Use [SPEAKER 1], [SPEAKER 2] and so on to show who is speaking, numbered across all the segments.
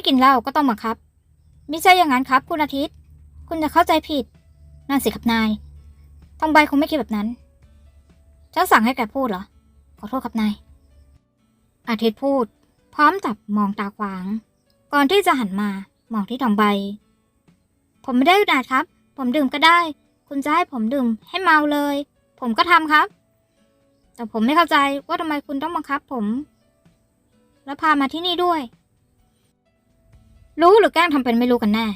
[SPEAKER 1] ไม่กินเหล้าก็ต้องบังคับ ไม่ใช่อย่างนั้นครับคุณอาทิตย์ คุณจะเข้าใจผิด นั่นสิครับนาย ทองใบคงไม่คิดแบบนั้น ฉันสั่งให้แกพูดเหรอ ขอโทษครับนาย อาทิตย์พูด พร้อมจับมองตาขวาง ก่อนที่จะหันมามองที่ทองใบ ผมไม่ได้อึดอัดครับ ผมดื่มก็ได้ คุณจะให้ผมดื่มให้เมาเลย ผมก็ทำครับ แต่ผมไม่เข้าใจว่าทำไมคุณต้องบังคับ ผม แล้วพามาที่นี่ด้วย รู้หรือแกล้งทำเป็นไม่รู้กันแน่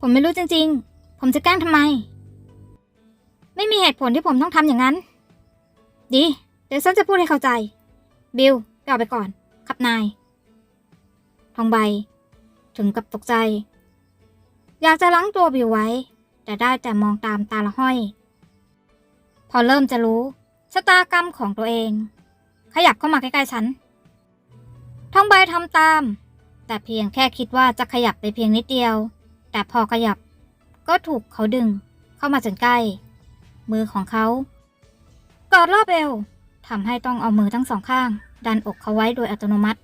[SPEAKER 1] ผมไม่รู้จริง ๆ ผมจะแกล้งทำไม ไม่มีเหตุผลที่ผมต้องทำอย่างนั้น ดี เดี๋ยวฉันจะพูดให้เข้าใจ บิลกล่าไปก่อน ครับนาย ทองใบ ถึงกับตกใจ อยากจะล้างตัวบิวไว้ แต่ได้แต่มองตามตาละห้อย พอเริ่มจะรู้ชะตากรรมของตัวเอง ขยับเข้ามาใกล้ๆฉันทองใบทำตาม แต่เพียงแค่คิดว่าจะขยับไปเพียงนิดเดียว แต่พอขยับ ก็ถูกเขาดึง เข้ามาจนใกล้ มือของเขากอดรอบเอวทำให้ต้องเอามือทั้งสองข้าง ดันอกเขาไว้โดยอัตโนมัติ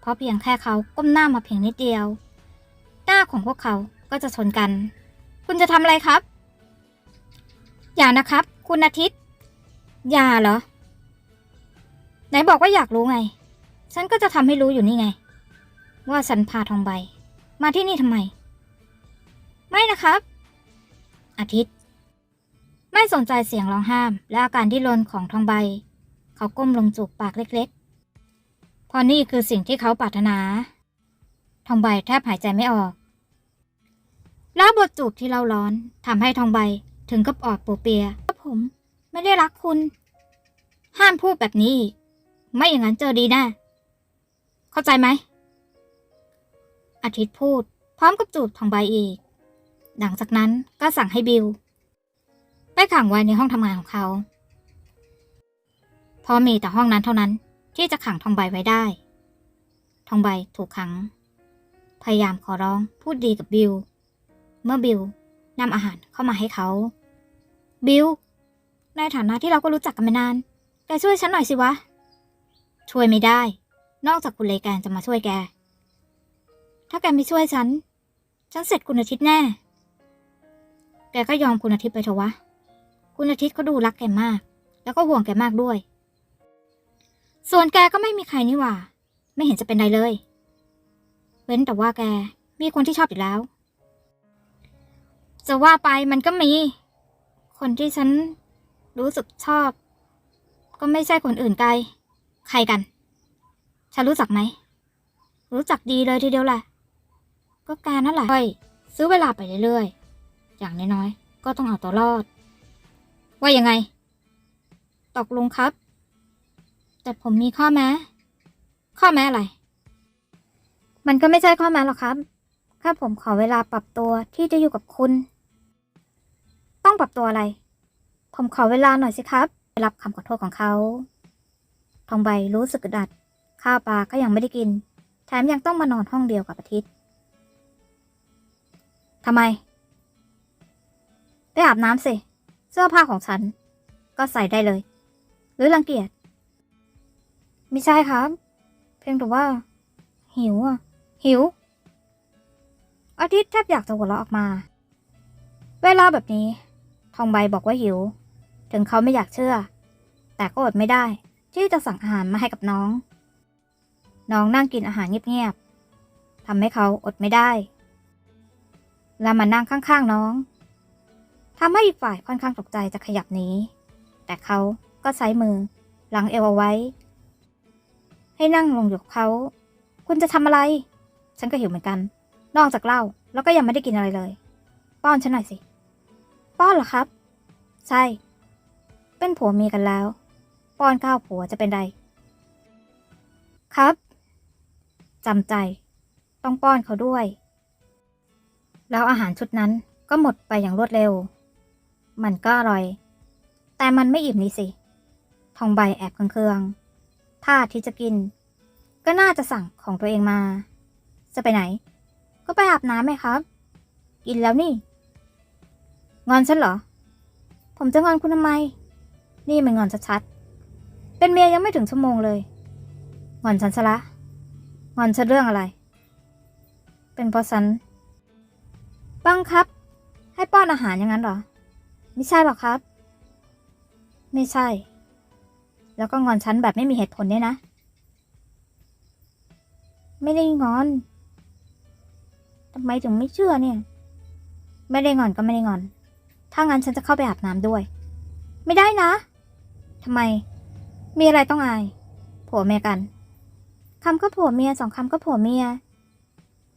[SPEAKER 1] เพราะเพียงแค่เขาก้มหน้ามาเพียงนิดเดียว หน้าของพวกเขาก็จะชนกัน คุณจะทำอะไรครับ อย่านะครับ คุณอาทิตย์ อย่าเหรอ ไหนบอกว่าอยากรู้ไง ฉันก็จะทำให้รู้อยู่นี่ไง ว่าฉันพาทองใบ มาที่นี่ทำไม ไม่นะครับ อาทิตย์ ไม่สนใจเสียงร้องห้าม และอาการที่รนของทองใบ เขาก้มลงจูบปากเล็กๆพราะนี่คือสิ่งที่เขาปรารถนา ทองใบแทบหายใจไม่ออก แล้วบทจูบที่เราร้อนทำให้ทองใบถึงกับออดปูเปียผมไม่ได้รักคุณ ห้ามพูดแบบนี้ ไม่อย่างนั้นเจอดีแน่เข้าใจไหม อาทิตย์พูด พร้อมกับจูบทองใบอีก หลังจากนั้นก็สั่งให้บิลไปขังไว้ในห้องทำงานของเขาพราะมีแต่ห้องนั้นเท่านั้นที่จะขังทองใบไว้ได้ ทองใบถูกขัง พยายามขอร้องพูดดีกับบิลเมื่อบิลนำอาหารเข้ามาให้เขา บิลในฐานะที่เราก็รู้จักกันมานาน แกช่วยฉันหน่อยสิวะ ช่วยไม่ได้ นอกจากคุณเลแกนจะมาช่วยแก ถ้าแกไม่ช่วยฉัน ฉันเสร็จคุณอาทิตย์แน่ แกก็ยอมคุณอาทิตย์ไปเถอะวะ คุณอาทิตย์เขาดูรักแกมาก แล้วก็ห่วงแกมากด้วย ส่วนแกก็ไม่มีใครนี่หว่า ไม่เห็นจะเป็นไรเลย เว้นแต่ว่าแกมีคนที่ชอบอยู่แล้ว จะว่าไปมันก็มี คนที่ฉันรู้สึกชอบ ก็ไม่ใช่คนอื่นไกล ใครกัน ฉันรู้จักไหม รู้จักดีเลยทีเดียวแหละ ก็แกนั่นแหละค่อยซื้อเวลาไปเรื่อยๆ อย่างน้อยๆ ก็ต้องเอาตัวรอด ว่ายังไง ตกลงครับ แต่ผมมีข้อแม้ ข้อแม้อะไร มันก็ไม่ใช่ข้อแม้หรอกครับแค่ผมขอเวลาปรับตัวที่จะอยู่กับคุณ ต้องปรับตัวอะไร ผมขอเวลาหน่อยสิครับ รับคำขอโทษของเขา ทองใบรู้สึกดัด ข้าวปลาก็ยังไม่ได้กิน แถมยังต้องมานอนห้องเดียวกับอาทิตย์ ทำไม ไปอาบน้ำสิ เสื้อผ้าของฉัน ก็ใส่ได้เลย หรือรังเกียจไม่ใช่ครับ เพียงแต่ว่า หิวอะ หิว อาทิตย์แทบอยากจะหัวเราะออกมา เวลาแบบนี้ ทองใบบอกว่าหิว ถึงเขาไม่อยากเชื่อ แต่ก็อดไม่ได้ ที่จะสั่งอาหารมาให้กับน้อง น้องนั่งกินอาหารเงียบๆทำให้เขาอดไม่ได้ แล้วมานั่งข้างๆน้องทำให้อีกฝ่ายค่อนข้างตกใจจะขยับหนีแต่เขาก็ใช้มือหลังเอวเอาไว้ ให้นั่งลงอยู่กับเขา คุณจะทำอะไร ฉันก็หิวเหมือนกัน นอกจากเหล้าแล้วก็ยังไม่ได้กินอะไรเลย ป้อนฉันหน่อยสิ ป้อนเหรอครับ ใช่ เป็นผัวเมียกันแล้ว ป้อนข้าวผัวจะเป็นไรครับจำใจ ต้องป้อนเขาด้วย แล้วอาหารชุดนั้นก็หมดไปอย่างรวดเร็ว มันก็อร่อย แต่มันไม่อิ่มนี่สิ ทองใบแอบเคืองๆถ้าที่จะกิน ก็น่าจะสั่งของตัวเองมา จะไปไหน ก็ไปอาบน้ำไหมครับ กินแล้วนี่ งอนฉันเหรอ ผมจะงอนคุณทำไม นี่มันงอนชัดๆ เป็นเมียยังไม่ถึงชั่วโมงเลย งอนฉันซะละ งอนฉันเรื่องอะไร เป็นเพราะฉัน บังคับ ให้ป้อนอาหารอย่างนั้นเหรอ ไม่ใช่หรอกครับ ไม่ใช่ แล้วก็งอนฉันแบบไม่มีเหตุผลเนี่ยนะ ไม่ได้งอนทำไมถึงไม่เชื่อเนี่ย ไม่ได้งอนก็ไม่ได้งอน ถ้างั้นฉันจะเข้าไปอาบน้ำด้วย ไม่ได้นะทำไม มีอะไรต้องอาย ผัวเมียกันคำก็ผัวเมียสองคำก็ผัวเมีย